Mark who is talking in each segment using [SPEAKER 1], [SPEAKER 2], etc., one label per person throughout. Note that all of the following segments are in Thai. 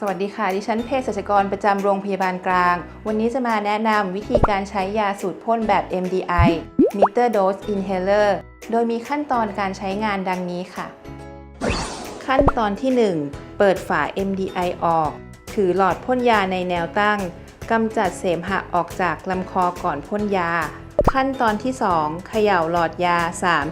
[SPEAKER 1] สวัสดีค่ะ ดิฉันเภสัชกรประจำโรงพยาบาลกลาง วันนี้จะมาแนะนำวิธีการใช้ยาสูตรพ่นแบบ MDI Meter Dose Inhaler โดยมีขั้นตอนการใช้งานดังนี้ค่ะ ขั้นตอนที่ 1 เปิดฝา MDI ออก ถือหลอดพ่นยาในแนวตั้งกำจัดเสมหะออกจากลำคอก่อนพ่นยา ขั้นตอนที่ 2 เขย่าหลอดยา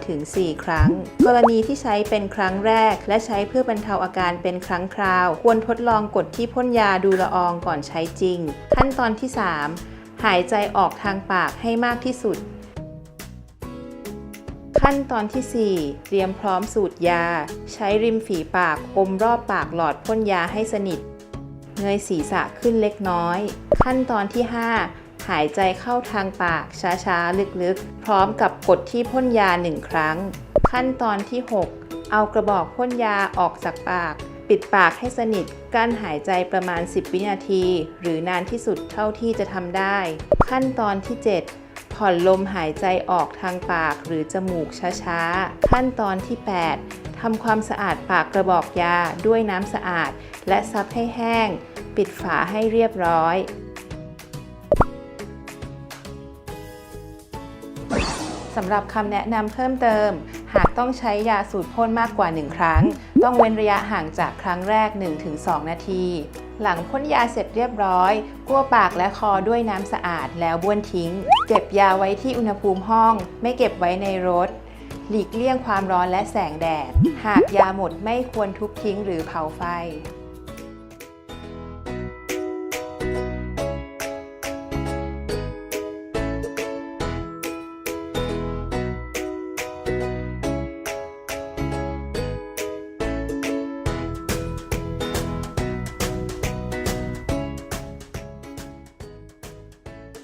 [SPEAKER 1] 3-4 ครั้ง กรณีที่ใช้เป็นครั้งแรก และใช้เพื่อบรรเทาอาการเป็นครั้งคราว ควรทดลองกดที่พ่นยาดูละอองก่อนใช้จริง ขั้นตอนที่ 3 หายใจออกทางปากให้มากที่สุด ขั้นตอนที่ 4 เตรียมพร้อมสูตรยา ใช้ริมฝีปากอมรอบปากหลอดพ่นยาให้สนิท เงยศีรษะขึ้นเล็กน้อย ขั้นตอนที่ 5 หายใจเข้าทางปากช้าๆ ลึกๆ พร้อมกับกดที่พ่นยา1ครั้ง ขั้นตอนที่ 6 เอากระบอกพ่นยาออกจากปาก ปิดปากให้สนิท กั้นหายใจประมาณ 10 วินาที หรือนานที่สุดเท่าที่จะทำได้ ขั้นตอนที่ 7ผ่อนลมหายใจออกทางปากหรือจมูกช้าๆ ขั้นตอนที่ 8ทำความสะอาดปากกระบอกยาด้วยน้ำสะอาด และซับให้แห้ง ปิดฝาให้เรียบร้อย สำหรับคำแนะนำเพิ่มเติม หากต้องใช้ยาสูตรพ่นมากกว่า 1 ครั้ง ต้องเว้นระยะห่างจากครั้งแรก 1-2 นาที หลังพ่นยาเสร็จเรียบร้อยกั้วปากและคอด้วยน้ำสะอาดแล้วบ้วนทิ้ง เก็บยาไว้ที่อุณหภูมิห้อง ไม่เก็บไว้ในรถ หลีกเลี่ยงความร้อนและแสงแดด หากยาหมดไม่ควรทุบทิ้งหรือเผาไฟ